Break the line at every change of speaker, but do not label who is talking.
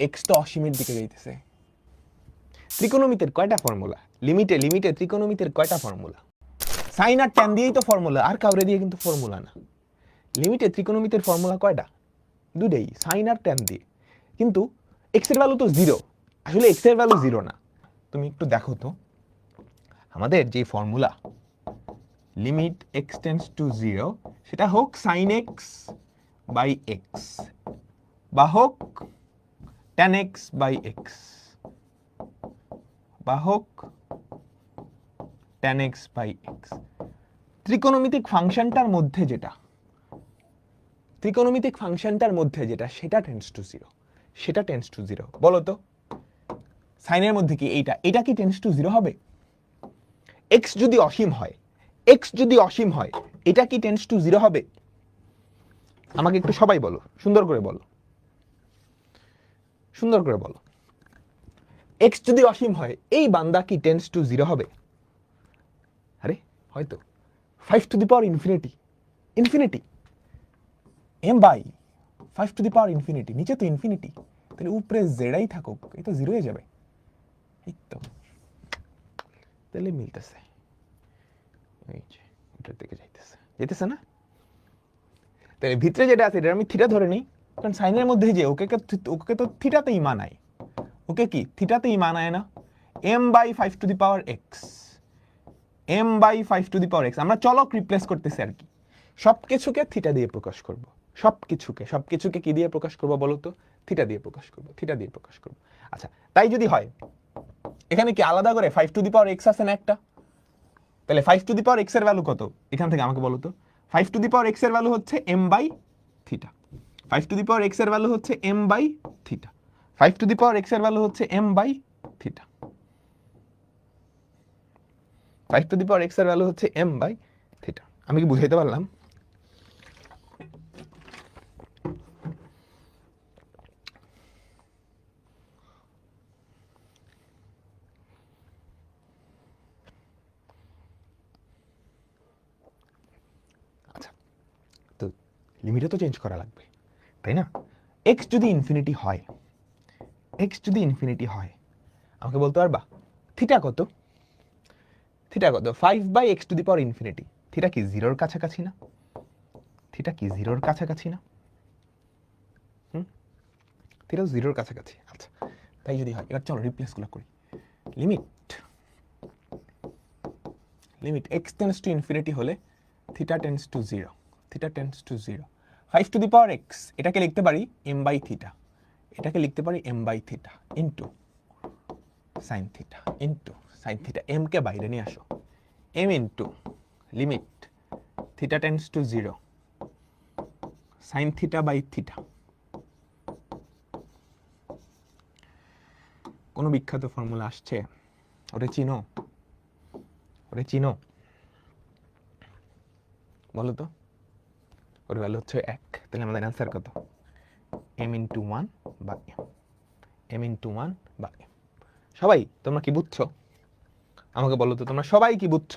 X তো অসীমের দিকে যাইতেছে। ত্রিকোণমিতির কয়টা ফর্মুলা লিমিটে লিমিটে ত্রিকোণমিতির কয়টা ফর্মুলা সাইন আর ট্যান দিয়েই তো ফর্মুলা আর কাউরে দিয়ে কিন্তু ফর্মুলা না। লিমিটে ত্রিকোণমিতির ফর্মুলা কয়টা? দুটাই সাইন আর ট্যান দিয়ে। কিন্তু এক্সের ভ্যালু তো জিরো আসলে এক্সের ভ্যালু জিরো না। তুমি একটু দেখো তো। আমাদের যে formula limit x tends to zero সেটা হোক সাইন এক্স বাই এক্স বা হোক ট্যান এক্স বাই এক্স বা হোক ট্যান এক্স বাই এক্স ত্রিকোণমিতিক ফাংশনটার মধ্যে যেটা, ত্রিকোণমিতিক ফাংশনটার মধ্যে যেটা, সেটা টেন্স টু জিরো সেটা টেন্স টু জিরো বলো তো, সাইনের মধ্যে কি এইটা, এটা কি টেন্স টু জিরো হবে? এক্স যদি অসীম হয় এক্স যদি অসীম হয়, এটা কি টেন্স টু জিরো হবে? আমাকে একটু সবাই বলো, সুন্দর করে বলো। সুন্দর করে বলো। এক্স যদি অসীম হয়, এই বান্দা কি টেন্স টু জিরো হবে? আরে, হয়তো। Five to the power infinity infinity M by five to the power infinity নিচে তো ইনফিনিটি তাহলে উপরে জেডাই থাকুক, এই তো জিরো হয়ে যাবে। এই তো। তাহলে মিলতেছে। এটার দিকে যাইতেছে। যাইতেছে না? তাহলে ভিতরে যেটা আছে এটা আমি থিটা ধরে নিই। কারণ সাইনের মধ্যে যে ওকে ওকে তো থিটাতেই মানায়। ওকে কি? থিটাতেই মানায় না। M by five to the power x M by five to the power x আমরা চলক রিপ্লেস করতেছি আর কি। সব কিছুকে থিটা দিয়ে প্রকাশ করব। সব কিছুকে সব কিছুকে কি দিয়ে প্রকাশ করব বলো তো? থিটা দিয়ে প্রকাশ করব। থিটা দিয়ে প্রকাশ করব। আচ্ছা তাই যদি হয়, এখানে কি আলাদা করে five to the power x আছে না একটা? তাহলে ফাইভ টু দি পাওয়ার এক্সের ভ্যালু কত? এখান থেকে আমাকে বলো তো। ফাইভ টু দি পাওয়ার এক্সের ভ্যালু হচ্ছে M by theta five to the power এক্সের ভ্যালু হচ্ছে M by theta five to the power এক্সের ভ্যালু হচ্ছে M by theta five to the power এক্সের ভ্যালু হচ্ছে এম বাই থিটা আমি কি বুঝাইতে পারলাম? আচ্ছা লিমিটও তো চেঞ্জ করা লাগবে। তাই না? এক্স যদি ইনফিনিটি হয় এক্স যদি ইনফিনিটি হয়, আমাকে বলতে পারবা? থিটা কত? থিটা কত? Five by x to the power infinity theta কি জিরোর কাছাকাছি না? থিটা কি জিরোর কাছাকাছি না? হুম? থিটা জিরোর কাছাকাছি। আচ্ছা তাই যদি হয়, এবার চলো রিপ্লেসগুলো করি। Limit limit x tends to infinity হলে theta tends to zero theta tends to zero five to the power x, এটাকে লিখতে পারি এম বাই থিটা। এটাকে লিখতে পারি m by theta into sine theta into sine theta. এমকে বাইরে নিয়ে আসো। M into limit theta tends to zero sine theta by theta. কোনো বিখ্যাত ফর্মুলা আসছে? ওরে চিনো। ওরে চিনো। বলো তো। ওর ভ্যালু হচ্ছে এক। তাহলে আমাদের অ্যান্সার কত? এম ইন্টু ওয়ান বা এম এম টু ওয়ান বা এম সবাই, তোমরা কি বুঝছ? আমাকে বলো তো, তোমরা সবাই কি বুঝছ?